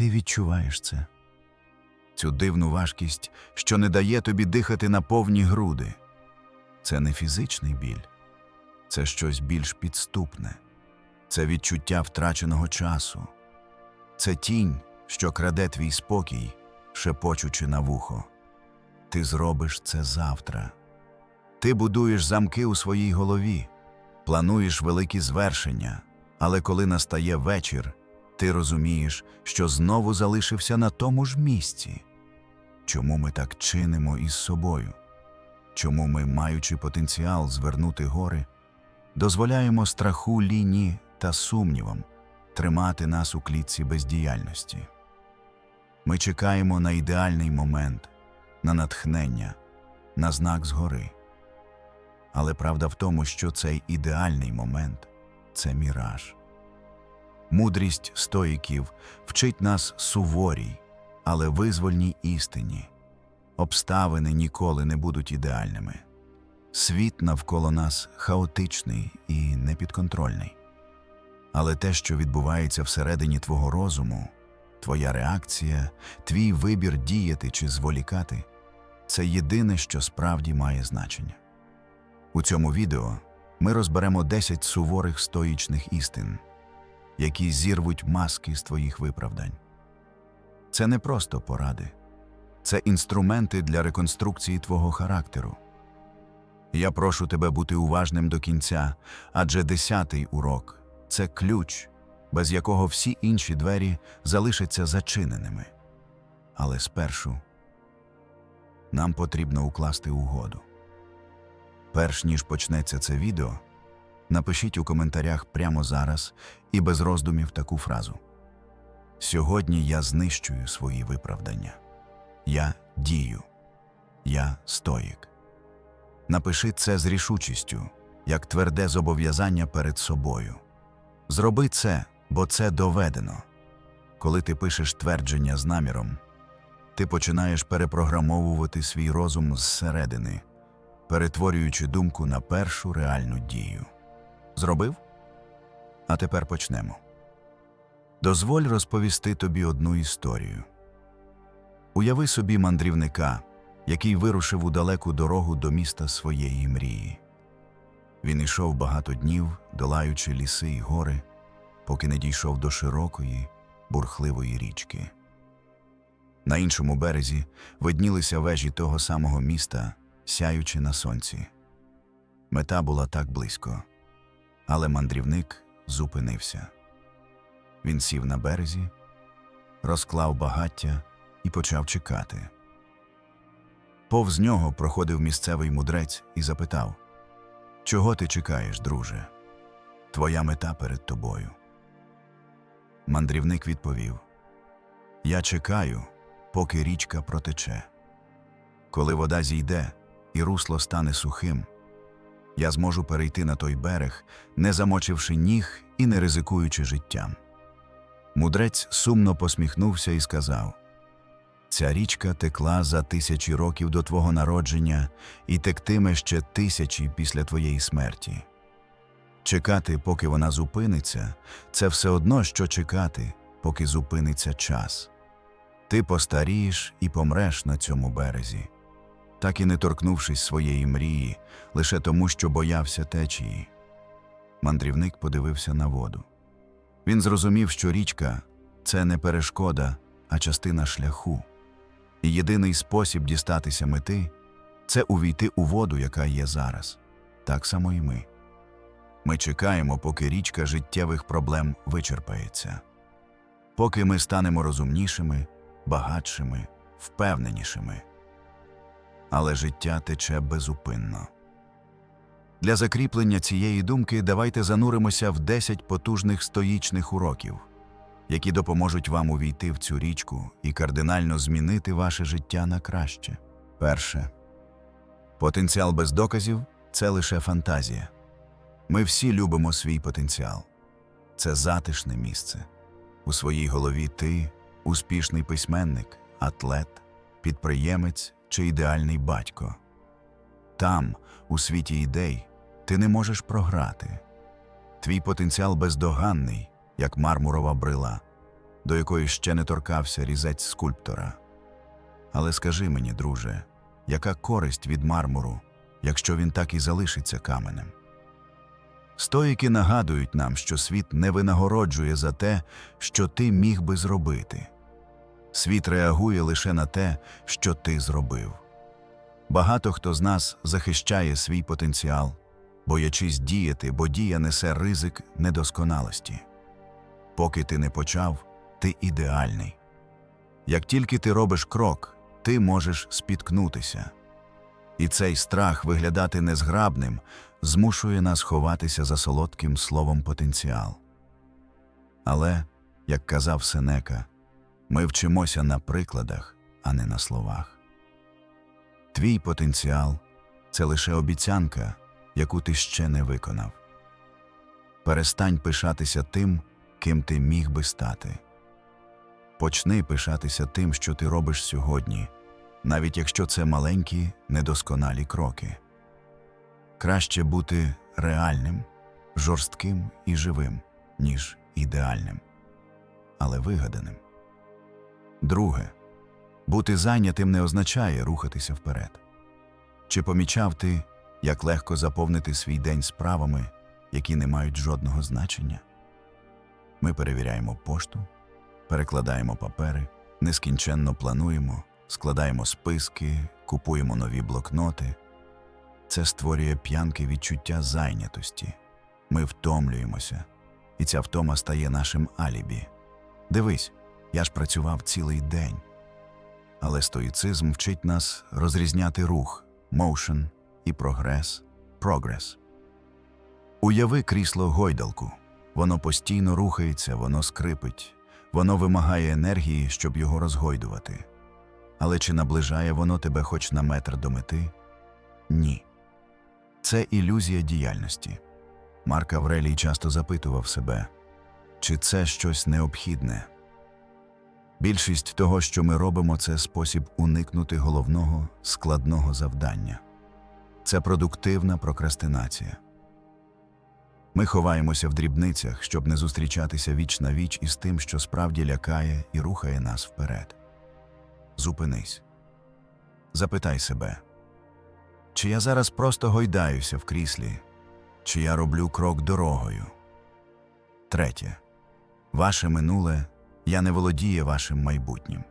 Ти відчуваєш це. Цю дивну важкість, що не дає тобі дихати на повні груди. Це не фізичний біль, це щось більш підступне, це відчуття втраченого часу, це тінь, що краде твій спокій, шепочучи на вухо. Ти зробиш це завтра. Ти будуєш замки у своїй голові, плануєш великі звершення, але коли настає вечір, ти розумієш, що знову залишився на тому ж місці. Чому ми так чинимо із собою? Чому ми, маючи потенціал звернути гори, дозволяємо страху, ліні та сумнівам тримати нас у клітці бездіяльності? Ми чекаємо на ідеальний момент, на натхнення, на знак згори. Але правда в тому, що цей ідеальний момент це міраж. Мудрість стоїків вчить нас суворій, але визвольній істині. Обставини ніколи не будуть ідеальними. Світ навколо нас хаотичний і непідконтрольний. Але те, що відбувається всередині твого розуму, твоя реакція, твій вибір діяти чи зволікати це єдине, що справді має значення. У цьому відео ми розберемо 10 суворих стоїчних істин, які зірвуть маски з твоїх виправдань. Це не просто поради, це інструменти для реконструкції твого характеру. Я прошу тебе бути уважним до кінця, адже десятий урок це ключ, без якого всі інші двері залишаться зачиненими. Але спершу нам потрібно укласти угоду. Перш ніж почнеться це відео, напишіть у коментарях прямо зараз і без роздумів таку фразу. Сьогодні я знищую свої виправдання. Я дію. Я стоїк. Напиши це з рішучістю, як тверде зобов'язання перед собою. Зроби це, бо це доведено. Коли ти пишеш твердження з наміром, ти починаєш перепрограмовувати свій розум зсередини, перетворюючи думку на першу реальну дію. Зробив? А тепер почнемо. Дозволь розповісти тобі одну історію. Уяви собі мандрівника, який вирушив у далеку дорогу до міста своєї мрії. Він ішов багато днів, долаючи ліси й гори, поки не дійшов до широкої, бурхливої річки. На іншому березі виднілися вежі того самого міста, сяючи на сонці. Мета була так близько, але мандрівник зупинився. Він сів на березі, розклав багаття і почав чекати. Повз нього проходив місцевий мудрець і запитав Чого ти чекаєш, друже? Твоя мета перед тобою. Мандрівник відповів Я чекаю, поки річка протече. Коли вода зійде і русло стане сухим, я зможу перейти на той берег, не замочивши ніг і не ризикуючи життям. Мудрець сумно посміхнувся і сказав Ця річка текла за тисячі років до твого народження і тектиме ще тисячі після твоєї смерті. Чекати, поки вона зупиниться, це все одно, що чекати, поки зупиниться час. Ти постарієш і помреш на цьому березі, так і не торкнувшись своєї мрії, лише тому, що боявся течії. Мандрівник подивився на воду. Він зрозумів, що річка це не перешкода, а частина шляху. І єдиний спосіб дістатися мети це увійти у воду, яка є зараз. Так само і ми. Ми чекаємо, поки річка життєвих проблем вичерпається, поки ми станемо розумнішими, багатшими, впевненішими. Але життя тече безупинно. Для закріплення цієї думки давайте зануримося в 10 потужних стоїчних уроків, які допоможуть вам увійти в цю річку і кардинально змінити ваше життя на краще. Перше. Потенціал без доказів це лише фантазія. Ми всі любимо свій потенціал. Це затишне місце. У своїй голові ти успішний письменник, атлет, підприємець чи ідеальний батько. Там, у світі ідей, ти не можеш програти. Твій потенціал бездоганний, як мармурова брила. до якої ще не торкався різець скульптора. Але скажи мені, друже, яка користь від мармуру, якщо він так і залишиться каменем? Стоїки нагадують нам, що світ не винагороджує за те, що ти міг би зробити. Світ реагує лише на те, що ти зробив. Багато хто з нас захищає свій потенціал, боячись діяти, бо дія несе ризик недосконалості. Поки ти не почав, ти ідеальний. Як тільки ти робиш крок, ти можеш спіткнутися. І цей страх виглядати незграбним змушує нас ховатися за солодким словом потенціал. Але, як казав Сенека, ми вчимося на прикладах, а не на словах. Твій потенціал це лише обіцянка, яку ти ще не виконав. Перестань пишатися тим, ким ти міг би стати. Почни пишатися тим, що ти робиш сьогодні, навіть якщо це маленькі, недосконалі кроки. Краще бути реальним, жорстким і живим, ніж ідеальним, але вигаданим. Друге, бути зайнятим не означає рухатися вперед. Чи помічав ти, як легко заповнити свій день справами, які не мають жодного значення? Ми перевіряємо пошту, перекладаємо папери, нескінченно плануємо, складаємо списки, купуємо нові блокноти. Це створює п'янке відчуття зайнятості. Ми втомлюємося, і ця втома стає нашим алібі. Дивись, я ж працював цілий день. Але стоїцизм вчить нас розрізняти рух, motion і прогрес, progress. Уяви крісло гойдалку. Воно постійно рухається, воно скрипить, воно вимагає енергії, щоб його розгойдувати. Але чи наближає воно тебе хоч на метр до мети? Ні. Це ілюзія діяльності. Марк Аврелій часто запитував себе, чи це щось необхідне. Більшість того, що ми робимо, це спосіб уникнути головного складного завдання. Це продуктивна прокрастинація. Ми ховаємося в дрібницях, щоб не зустрічатися віч на віч із тим, що справді лякає і рухає нас вперед. Зупинись. Запитай себе, чи я зараз просто гойдаюся в кріслі, чи я роблю крок дорогою. Третє. Ваше минуле я не володіє вашим майбутнім.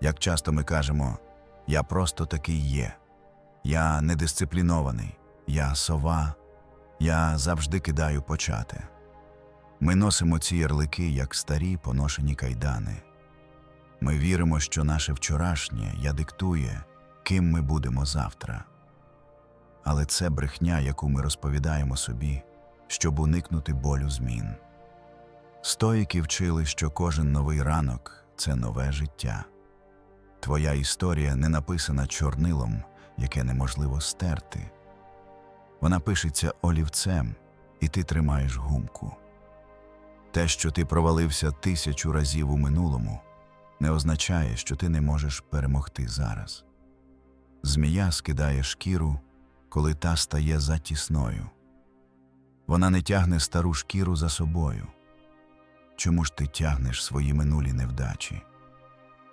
Як часто ми кажемо, я просто такий є, я недисциплінований, я сова, я завжди кидаю почати. Ми носимо ці ярлики як старі поношені кайдани. Ми віримо, що наше вчорашнє я диктує, ким ми будемо завтра. Але це брехня, яку ми розповідаємо собі, щоб уникнути болю змін. Стоїки вчили, що кожен новий ранок це нове життя. Твоя історія не написана чорнилом, яке неможливо стерти. Вона пишеться олівцем, і ти тримаєш гумку. Те, що ти провалився тисячу разів у минулому, не означає, що ти не можеш перемогти зараз. Змія скидає шкіру, коли та стає затісною. Вона не тягне стару шкіру за собою. Чому ж ти тягнеш свої минулі невдачі?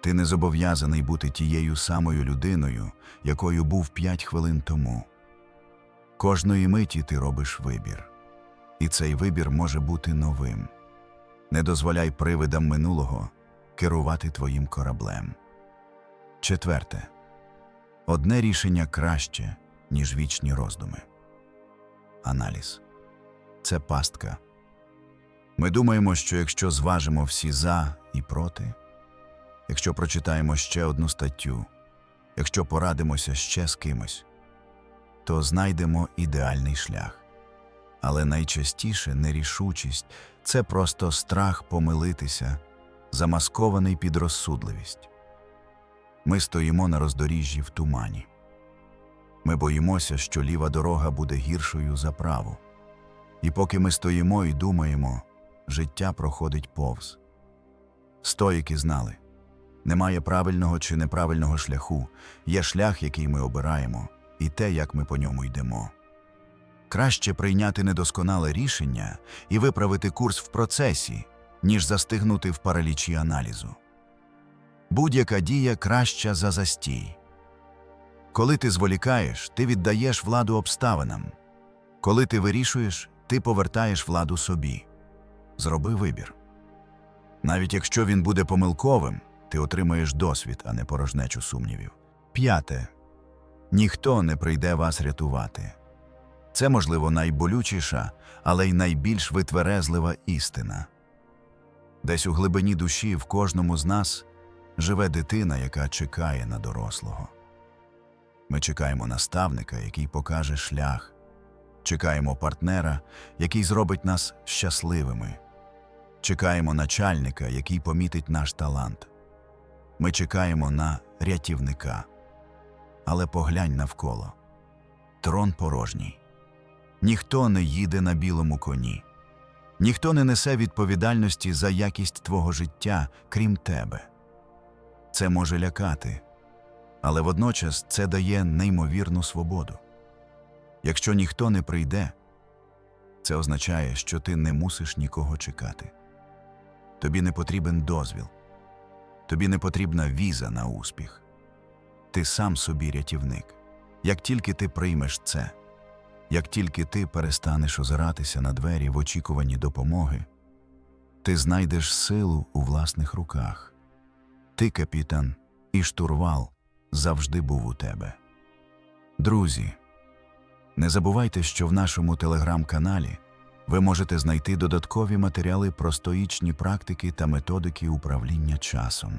Ти не зобов'язаний бути тією самою людиною, якою був п'ять хвилин тому. Кожної миті ти робиш вибір, і цей вибір може бути новим. Не дозволяй привидам минулого керувати твоїм кораблем. Четверте. Одне рішення краще, ніж вічні роздуми. Аналіз це пастка. Ми думаємо, що якщо зважимо всі за і проти, якщо прочитаємо ще одну статтю, якщо порадимося ще з кимось, то знайдемо ідеальний шлях. Але найчастіше нерішучість це просто страх помилитися, замаскований під розсудливість. Ми стоїмо на роздоріжжі в тумані. Ми боїмося, що ліва дорога буде гіршою за праву. І поки ми стоїмо і думаємо, життя проходить повз. Стоїки знали немає правильного чи неправильного шляху, є шлях, який ми обираємо, і те, як ми по ньому йдемо. Краще прийняти недосконале рішення і виправити курс в процесі, ніж застигнути в паралічі аналізу. Будь-яка дія краща за застій. Коли ти зволікаєш, ти віддаєш владу обставинам. Коли ти вирішуєш, ти повертаєш владу собі. Зроби вибір. Навіть якщо він буде помилковим, ти отримаєш досвід, а не порожнечу сумнівів. П'яте. Ніхто не прийде вас рятувати. Це, можливо, найболючіша, але й найбільш витверезлива істина. Десь у глибині душі в кожному з нас живе дитина, яка чекає на дорослого. Ми чекаємо наставника, який покаже шлях, чекаємо партнера, який зробить нас щасливими, чекаємо начальника, який помітить наш талант. Ми чекаємо на рятівника. Але поглянь навколо трон порожній. Ніхто не їде на білому коні, ніхто не несе відповідальності за якість твого життя, крім тебе. Це може лякати, але водночас це дає неймовірну свободу. Якщо ніхто не прийде, це означає, що ти не мусиш нікого чекати. Тобі не потрібен дозвіл, тобі не потрібна віза на успіх. Ти сам собі рятівник. Як тільки ти приймеш це, як тільки ти перестанеш озиратися на двері в очікуванні допомоги, ти знайдеш силу у власних руках. Ти, капітан, і штурвал завжди був у тебе. Друзі, не забувайте, що в нашому телеграм-каналі ви можете знайти додаткові матеріали про стоїчні практики та методики управління часом.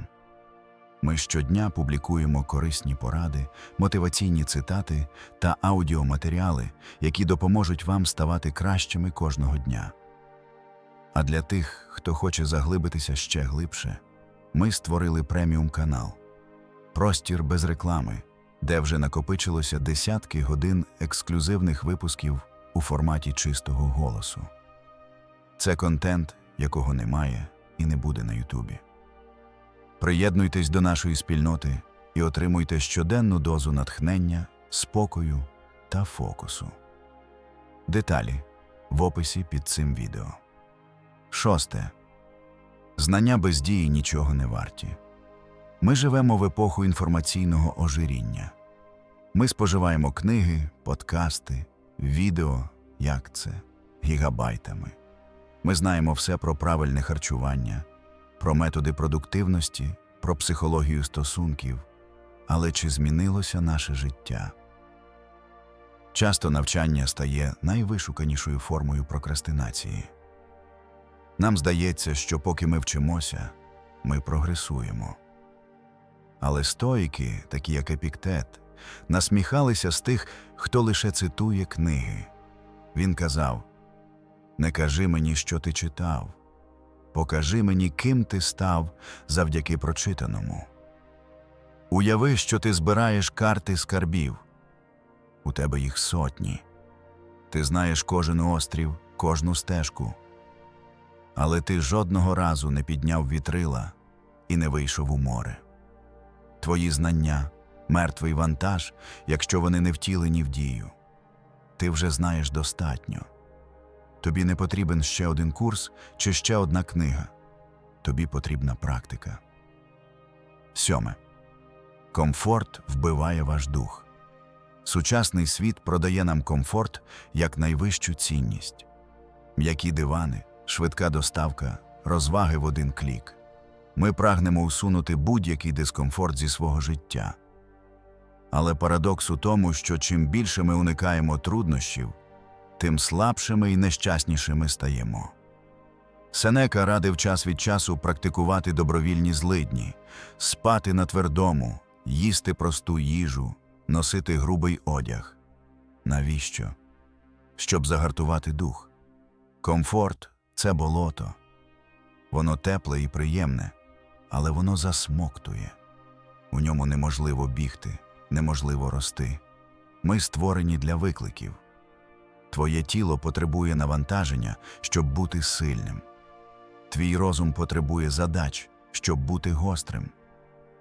Ми щодня публікуємо корисні поради, мотиваційні цитати та аудіоматеріали, які допоможуть вам ставати кращими кожного дня. А для тих, хто хоче заглибитися ще глибше, ми створили преміум канал Простір без реклами, де вже накопичилося десятки годин ексклюзивних випусків у форматі чистого голосу. Це контент, якого немає і не буде на Ютубі. Приєднуйтесь до нашої спільноти і отримуйте щоденну дозу натхнення, спокою та фокусу. Деталі в описі під цим відео. Шосте. Знання без дії нічого не варті. Ми живемо в епоху інформаційного ожиріння. Ми споживаємо книги, подкасти, відео, як це, гігабайтами. Ми знаємо все про правильне харчування, про методи продуктивності, про психологію стосунків. Але чи змінилося наше життя? Часто навчання стає найвишуканішою формою прокрастинації. Нам здається, що поки ми вчимося, ми прогресуємо. Але стоїки, такі як Епіктет, насміхалися з тих, хто лише цитує книги. Він казав: Не кажи мені, що ти читав, покажи мені, ким ти став завдяки прочитаному. Уяви, що ти збираєш карти скарбів. У тебе їх сотні. Ти знаєш кожен острів, кожну стежку. Але ти жодного разу не підняв вітрила і не вийшов у море. Твої знання мертвий вантаж, якщо вони не втілені в дію. Ти вже знаєш достатньо. Тобі не потрібен ще один курс чи ще одна книга. Тобі потрібна практика. Сьоме. Комфорт вбиває ваш дух. Сучасний світ продає нам комфорт як найвищу цінність. М'які дивани, швидка доставка, розваги в один клік. Ми прагнемо усунути будь-який дискомфорт зі свого життя. Але парадокс у тому, що чим більше ми уникаємо труднощів, тим слабшими і нещаснішими стаємо. Сенека радив час від часу практикувати добровільні злидні, спати на твердому, їсти просту їжу, носити грубий одяг. Навіщо? Щоб загартувати дух. Комфорт це болото. Воно тепле і приємне, але воно засмоктує. У ньому неможливо бігти, неможливо рости. Ми створені для викликів. Твоє тіло потребує навантаження, щоб бути сильним. Твій розум потребує задач, щоб бути гострим.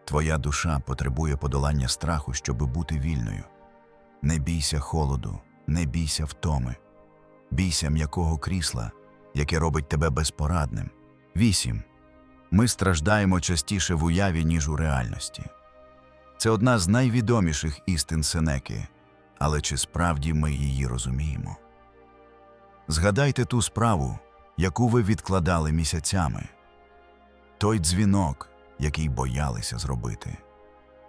Твоя душа потребує подолання страху, щоб бути вільною. Не бійся холоду, не бійся втоми. Бійся м'якого крісла, яке робить тебе безпорадним, 8. Ми страждаємо частіше в уяві, ніж у реальності. Це одна з найвідоміших істин Сенеки, але чи справді ми її розуміємо? Згадайте ту справу, яку ви відкладали місяцями, той дзвінок, який боялися зробити,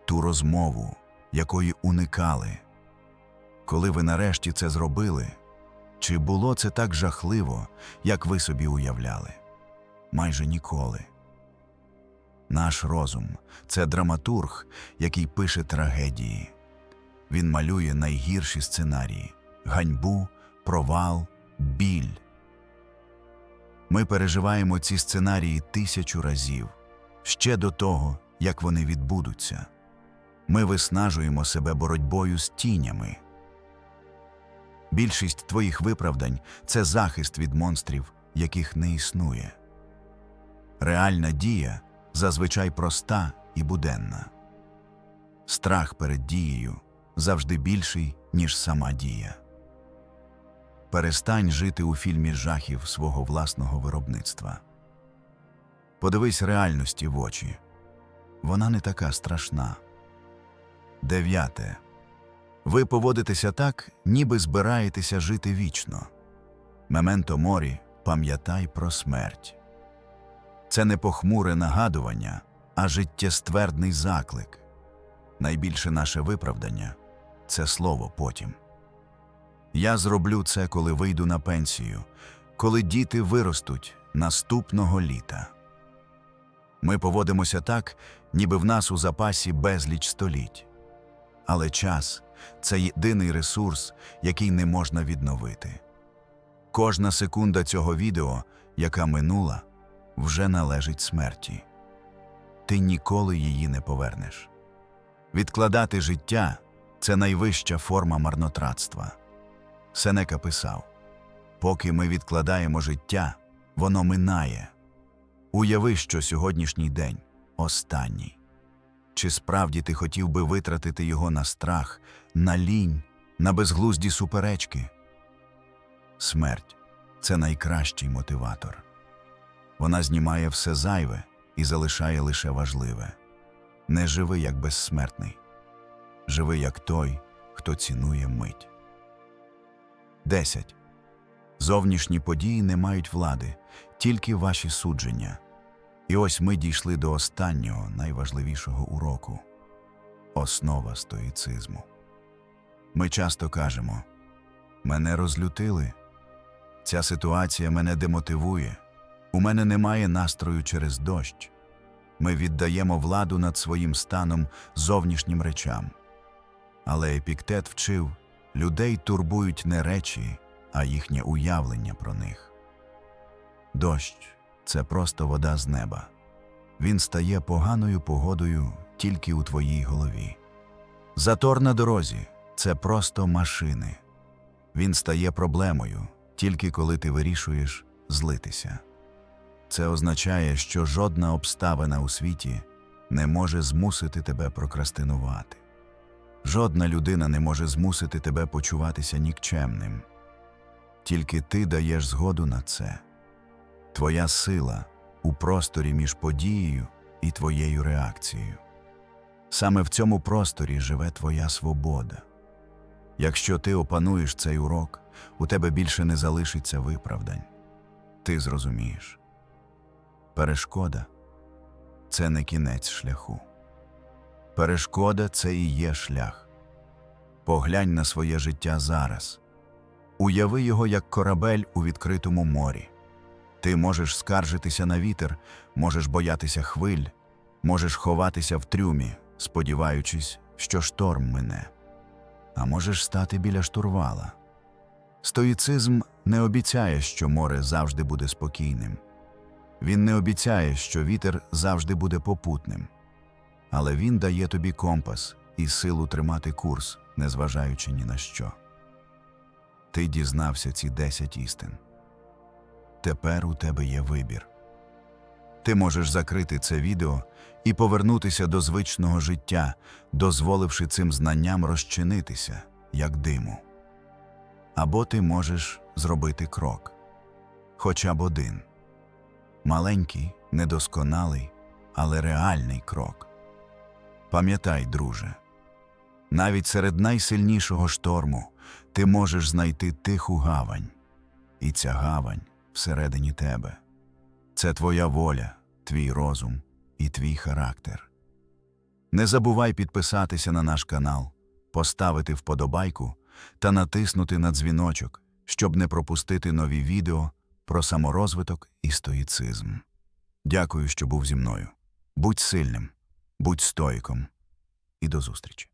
ту розмову, якої уникали. Коли ви нарешті це зробили, чи було це так жахливо, як ви собі уявляли? Майже ніколи. Наш розум це драматург, який пише трагедії. Він малює найгірші сценарії ганьбу, провал, біль. Ми переживаємо ці сценарії тисячу разів ще до того, як вони відбудуться. Ми виснажуємо себе боротьбою з тінями. Більшість твоїх виправдань це захист від монстрів, яких не існує. Реальна дія зазвичай проста і буденна. Страх перед дією завжди більший, ніж сама дія. Перестань жити у фільмі жахів свого власного виробництва. Подивись реальності в очі. Вона не така страшна. Дев'яте. Ви поводитеся так, ніби збираєтеся жити вічно. Мементо морі, пам'ятай про смерть. Це не похмуре нагадування, а життєствердний заклик. Найбільше наше виправдання це слово потім. Я зроблю це, коли вийду на пенсію, коли діти виростуть наступного літа. Ми поводимося так, ніби в нас у запасі безліч століть. Але час це єдиний ресурс, який не можна відновити. Кожна секунда цього відео, яка минула, вже належить смерті. Ти ніколи її не повернеш. Відкладати життя це найвища форма марнотратства. Сенека писав Поки ми відкладаємо життя, воно минає. Уяви, що сьогоднішній день останній. Чи справді ти хотів би витратити його на страх, на лінь, на безглузді суперечки? Смерть це найкращий мотиватор. Вона знімає все зайве і залишає лише важливе. Не живи як безсмертний, живи як той, хто цінує мить. 10. Зовнішні події не мають влади, тільки ваші судження. І ось ми дійшли до останнього найважливішого уроку основа стоїцизму. Ми часто кажемо мене розлютили, ця ситуація мене демотивує, у мене немає настрою через дощ. Ми віддаємо владу над своїм станом зовнішнім речам. Але епіктет вчив людей турбують не речі, а їхнє уявлення про них. Дощ це просто вода з неба. Він стає поганою погодою тільки у твоїй голові. Затор на дорозі це просто машини. Він стає проблемою тільки коли ти вирішуєш злитися. Це означає, що жодна обставина у світі не може змусити тебе прокрастинувати. Жодна людина не може змусити тебе почуватися нікчемним. Тільки ти даєш згоду на це. Твоя сила у просторі між подією і твоєю реакцією. Саме в цьому просторі живе твоя свобода. Якщо ти опануєш цей урок, у тебе більше не залишиться виправдань. Ти зрозумієш. Перешкода це не кінець шляху. Перешкода це і є шлях. Поглянь на своє життя зараз. Уяви його як корабель у відкритому морі. Ти можеш скаржитися на вітер, можеш боятися хвиль, можеш ховатися в трюмі, сподіваючись, що шторм мине, а можеш стати біля штурвала. Стоїцизм не обіцяє, що море завжди буде спокійним. Він не обіцяє, що вітер завжди буде попутним, але він дає тобі компас і силу тримати курс, незважаючи ні на що. Ти дізнався ці десять істин. Тепер у тебе є вибір. Ти можеш закрити це відео і повернутися до звичного життя, дозволивши цим знанням розчинитися, як диму. Або ти можеш зробити крок, хоча б один. Маленький, недосконалий, але реальний крок. Пам'ятай, друже, навіть серед найсильнішого шторму ти можеш знайти тиху гавань, і ця гавань всередині тебе. Це твоя воля, твій розум і твій характер. Не забувай підписатися на наш канал, поставити вподобайку та натиснути на дзвіночок, щоб не пропустити нові відео про саморозвиток і стоїцизм. Дякую, що був зі мною. Будь сильним, будь стоїком і до зустрічі.